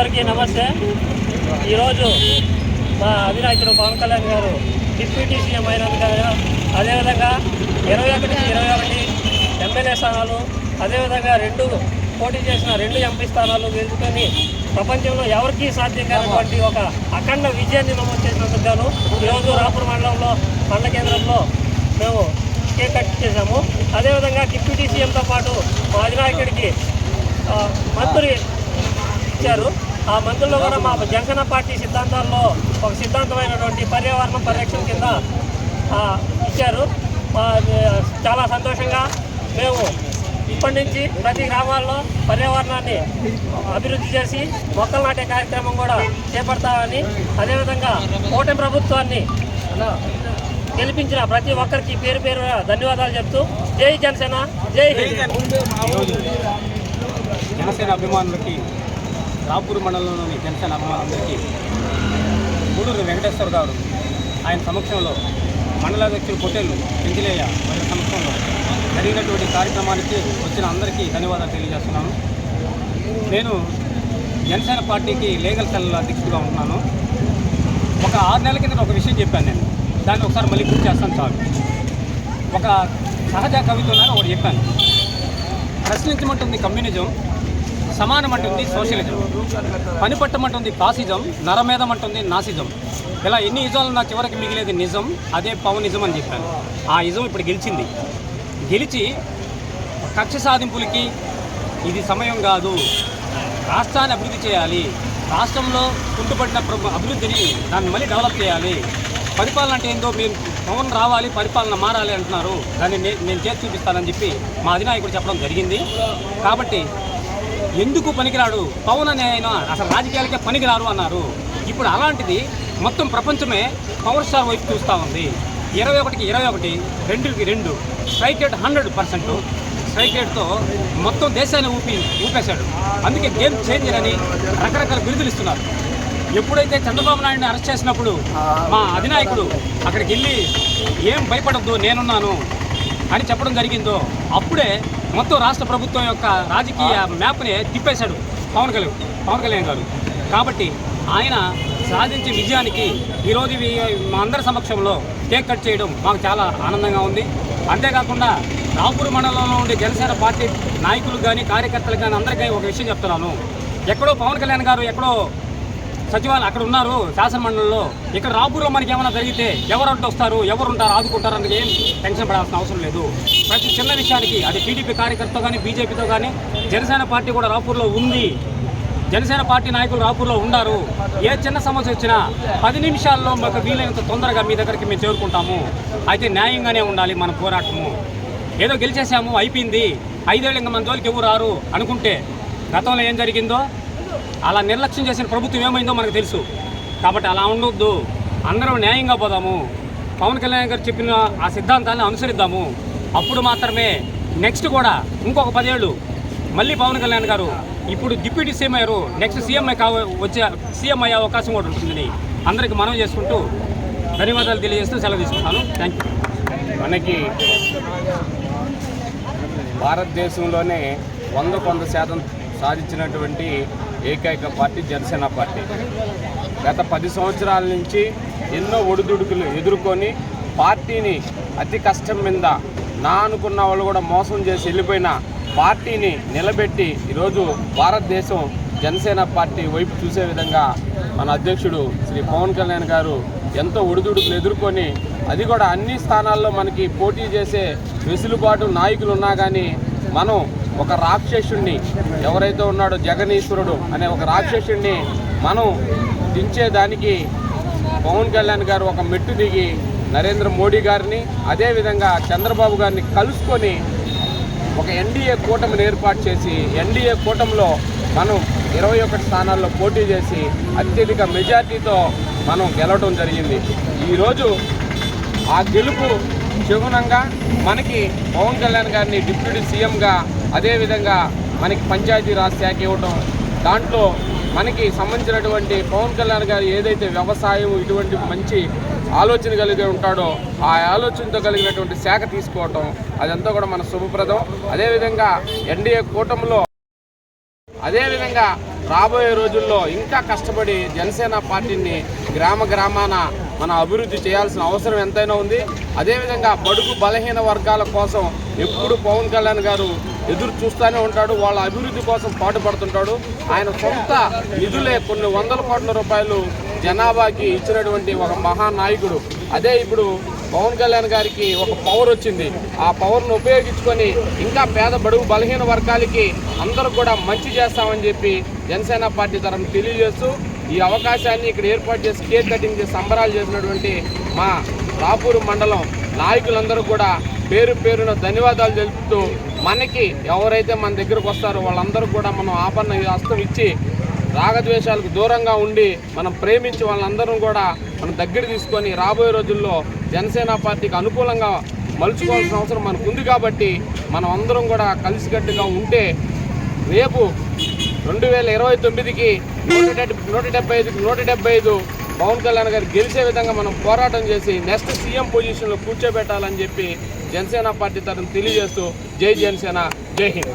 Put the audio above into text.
అందరికీ నమస్తే. ఈరోజు మా అధినాయకుడు పవన్ కళ్యాణ్ గారు డిప్యూటీ సీఎం అయినందుకు అదేవిధంగా ఇరవై ఒకటి ఇరవై ఒకటి ఎమ్మెల్యే స్థానాలు అదేవిధంగా రెండు పోటీ చేసిన రెండు ఎంపీ స్థానాలు గెలుచుకొని ప్రపంచంలో ఎవరికీ సాధ్యం కానటువంటి ఒక అఖండ విజయాన్ని నమోదు చేసినందుకు గాను ఈరోజు రాపూర్ మండలంలో మండల కేంద్రంలో మేము కేక్ కట్ చేశాము. అదేవిధంగా డిప్యూటీ సీఎంతో పాటు మా అధినాయకుడికి మంత్రి ఇచ్చారు. ఆ మంత్రుల్లో కూడా మా జనసేన పార్టీ సిద్ధాంతాల్లో ఒక సిద్ధాంతమైనటువంటి పర్యావరణ పరిరక్షణ కింద ఇచ్చారు. చాలా సంతోషంగా మేము ఇప్పటి నుంచి ప్రతి గ్రామాల్లో పర్యావరణాన్ని అభివృద్ధి చేసి మొక్కలు నాటే కార్యక్రమం కూడా చేపడతామని అదేవిధంగా కూటమి ప్రభుత్వాన్ని గెలిపించిన ప్రతి ఒక్కరికి పేరు పేరు ధన్యవాదాలు చెప్తూ జై జనసేన జై హింద్. జనసేన అభిమానులకి రాపూర్ మండలంలోని జనసేన అభిమానులందరికీ గూడూరు వెంకటేశ్వర గారు ఆయన సమక్షంలో మండలాధ్యక్షులు పొట్టేలు పెంచిలేయ వారి సమక్షంలో జరిగినటువంటి కార్యక్రమానికి వచ్చిన అందరికీ ధన్యవాదాలు తెలియజేస్తున్నాను. నేను జనసేన పార్టీకి లీగల్ సెల్ అధ్యక్షుడిగా ఉంటున్నాను. ఒక ఆరు నెలల కింద ఒక విషయం చెప్పాను నేను. దాన్ని ఒకసారి మళ్ళీ గుర్తు చేస్తాను చాలు. ఒక సహజ కవిత్వంలో ఒకటి చెప్పాను. ప్రశ్నించమంటుంది కమ్యూనిజం. సమానం అంటుంది సోషలిజం. పని పట్టమంటుంది కాసిజం నరమేధం అంటుంది నాసిజం. ఇలా ఎన్ని ఇజాలు నా చివరికి మిగిలేది నిజం అదే పవనిజం అని చెప్పాను. ఆ ఇజం ఇప్పుడు గెలిచింది. గెలిచి కక్ష సాధింపులకి ఇది సమయం కాదు. రాష్ట్రాన్ని అభివృద్ధి చేయాలి. రాష్ట్రంలో కుంటుపడిన ప్రభు అభివృద్ధిని దాన్ని మళ్ళీ డెవలప్ చేయాలి. పరిపాలన అంటే ఏందో మేము పవన్ రావాలి పరిపాలన మారాలి అంటున్నారు. దాన్ని నే- నేను చేసి చూపిస్తానని చెప్పి మా అధినాయకుడు చెప్పడం జరిగింది. కాబట్టి ఎందుకు పనికిరాడు? పవన్ అనే ఆయన అసలు రాజకీయాలకే పనికిరారు అన్నారు. ఇప్పుడు అలాంటిది మొత్తం ప్రపంచమే పవర్ స్టార్ వైపు చూస్తూ ఉంది. ఇరవై ఒకటికి ఇరవై ఒకటి రెండుకి రెండు strike rate hundred percent. Strike రేట్తో మొత్తం దేశాన్ని ఊపి ఊపేశాడు. అందుకే గేమ్ చేంజర్ అని రకరకాల బిరుదులు ఇస్తున్నారు. ఎప్పుడైతే చంద్రబాబు నాయుడిని అరెస్ట్ చేసినప్పుడు మా అధినాయకుడు అక్కడికి వెళ్ళి ఏం భయపడద్దు నేనున్నాను అని చెప్పడం జరిగిందో అప్పుడే మొత్తం రాష్ట్ర ప్రభుత్వం యొక్క రాజకీయ మ్యాప్ని తిప్పేశాడు పవన్ కళ్యాణ్. పవన్ కళ్యాణ్ గారు. కాబట్టి ఆయన సాధించే విజయానికి ఈరోజు మా అందరి సమక్షంలో కేక్ కట్ చేయడం మాకు చాలా ఆనందంగా ఉంది. అంతేకాకుండా రాపూర్ మండలంలో ఉండే జనసేన పార్టీ నాయకులకు కానీ కార్యకర్తలకు కానీ అందరికీ ఒక విషయం చెప్తున్నాను. ఎక్కడో పవన్ కళ్యాణ్ గారు ఎక్కడో సచివాలయం అక్కడ ఉన్నారు శాసనమండలిలో. ఇక్కడ రాపూర్లో మనకి ఏమైనా జరిగితే ఎవరు వస్తారు ఎవరు ఉంటారు ఆదుకుంటారు అన్నది ఏం టెన్షన్ పడాల్సిన అవసరం లేదు. ప్రతి చిన్న విషయానికి అది టీడీపీ కార్యకర్తతో కానీ బీజేపీతో కానీ జనసేన పార్టీ కూడా రాపూర్లో ఉంది. జనసేన పార్టీ నాయకులు రాపూర్లో ఉన్నారు ఏ చిన్న సమస్య వచ్చినా పది నిమిషాల్లో మాకు వీలైనంత తొందరగా మీ దగ్గరికి మేము చేరుకుంటాము. అయితే న్యాయంగానే ఉండాలి మన పోరాటము. ఏదో గెలిచేసాము అయిపోయింది. ఐదేళ్ళు ఇంకా మన జోలికి ఎవరు రారు అనుకుంటే గతంలో ఏం జరిగిందో అలా నిర్లక్ష్యం చేసిన ప్రభుత్వం ఏమైందో మనకు తెలుసు. కాబట్టి అలా ఉండొద్దు. అందరం న్యాయంగా పోదాము. పవన్ కళ్యాణ్ గారు చెప్పిన ఆ సిద్ధాంతాన్ని అనుసరిద్దాము. అప్పుడు మాత్రమే నెక్స్ట్ కూడా ఇంకొక పదేళ్ళు. మళ్ళీ పవన్ కళ్యాణ్ గారు ఇప్పుడు డిప్యూటీ సీఎం అయ్యారు. నెక్స్ట్ సీఎం కావ వచ్చే సీఎం అయ్యే అవకాశం కూడా ఉంటుందని అందరికీ మనం చేసుకుంటూ ధన్యవాదాలు తెలియజేస్తూ సెలవు తీసుకుంటాను. థ్యాంక్ యూ మనకి భారతదేశంలోనే వంద కొంత శాతం సాధించినటువంటి ఏకైక పార్టీ జనసేన పార్టీ. గత పది సంవత్సరాల నుంచి ఎన్నో ఒడిదుడుకులు ఎదుర్కొని పార్టీని అతి కష్టం మీద నా అనుకున్న వాళ్ళు కూడా మోసం చేసి వెళ్ళిపోయిన పార్టీని నిలబెట్టి ఈరోజు భారతదేశం జనసేన పార్టీ వైపు చూసే విధంగా మన అధ్యక్షుడు శ్రీ పవన్ కళ్యాణ్ గారు ఎంతో ఒడిదుడుకులు ఎదుర్కొని అది కూడా అన్ని స్థానాల్లో మనకి పోటీ చేసే వెసులుబాటు నాయకులు ఉన్నా కానీ మనం ఒక రాక్షసుణ్ణి ఎవరైతే ఉన్నాడో జగనీశ్వరుడు అనే ఒక రాక్షసుణ్ణి మనం దించేదానికి పవన్ కళ్యాణ్ గారు ఒక మెట్టు దిగి నరేంద్ర మోడీ గారిని అదేవిధంగా చంద్రబాబు గారిని కలుసుకొని ఒక ఎన్డీఏ కూటమిని ఏర్పాటు చేసి ఎన్డీఏ కూటమిలో మనం ఇరవై ఒకటి స్థానాల్లో పోటీ చేసి అత్యధిక మెజార్టీతో మనం గెలవడం జరిగింది. ఈరోజు ఆ గెలుపు చిహ్నంగా మనకి పవన్ కళ్యాణ్ గారిని డిప్యూటీ సీఎంగా అదేవిధంగా మనకి పంచాయతీరాజ్ శాఖ ఇవ్వటం దాంట్లో మనకి సంబంధించినటువంటి పవన్ కళ్యాణ్ గారు ఏదైతే వ్యవసాయం ఇటువంటి మంచి ఆలోచన కలిగి ఉంటాడో ఆ ఆలోచనతో కలిగినటువంటి శాఖ తీసుకోవటం అదంతా కూడా మన శుభప్రదం. అదేవిధంగా ఎన్డీఏ కూటమిలో అదేవిధంగా రాబోయే రోజుల్లో ఇంకా కష్టపడి జనసేన పార్టీని గ్రామ గ్రామాన మన అభివృద్ధి చేయాల్సిన అవసరం ఎంతైనా ఉంది. అదేవిధంగా బడుగు బలహీన వర్గాల కోసం ఎప్పుడు పవన్ కళ్యాణ్ గారు ఎదురు చూస్తూనే ఉంటాడు వాళ్ళ అభివృద్ధి కోసం పాటుపడుతుంటాడు. ఆయన సొంత నిధులే కొన్ని వందల కోట్ల రూపాయలు జనాభాకి ఇచ్చినటువంటి ఒక మహానాయకుడు. అదే ఇప్పుడు పవన్ కళ్యాణ్ గారికి ఒక పవర్ వచ్చింది. ఆ పవర్ను ఉపయోగించుకొని ఇంకా పేద బడుగు బలహీన వర్గాలకి అందరూ కూడా మంచి చేస్తామని చెప్పి జనసేన పార్టీ తరఫున తెలియజేస్తూ ఈ అవకాశాన్ని ఇక్కడ ఏర్పాటు చేసి కేక్ కటింగ్ చేసి సంబరాలు చేసినటువంటి మా రాపూరు మండలం నాయకులందరూ కూడా పేరు పేరున ధన్యవాదాలు తెలుపుతూ మనకి ఎవరైతే మన దగ్గరకు వస్తారో వాళ్ళందరూ కూడా మనం ఆపన్న హస్తం ఇచ్చి రాగద్వేషాలకు దూరంగా ఉండి మనం ప్రేమించి వాళ్ళందరం కూడా మనం దగ్గర తీసుకొని రాబోయే రోజుల్లో జనసేన పార్టీకి అనుకూలంగా మలుచుకోవాల్సిన అవసరం మనకు ఉంది కాబట్టి మనం అందరం కూడా కలిసికట్టుగా ఉంటే రేపు రెండు వేల ఇరవై తొమ్మిదికి నూట నూట డెబ్బై ఐదుకి నూట డెబ్బై ఐదు పవన్ కళ్యాణ్ గారు గెలిచే విధంగా మనం పోరాటం చేసి నెక్స్ట్ సీఎం పొజిషన్లో కూర్చోబెట్టాలని చెప్పి జనసేన పార్టీ తరఫున తెలియజేస్తూ జై జనసేన జై హింద్.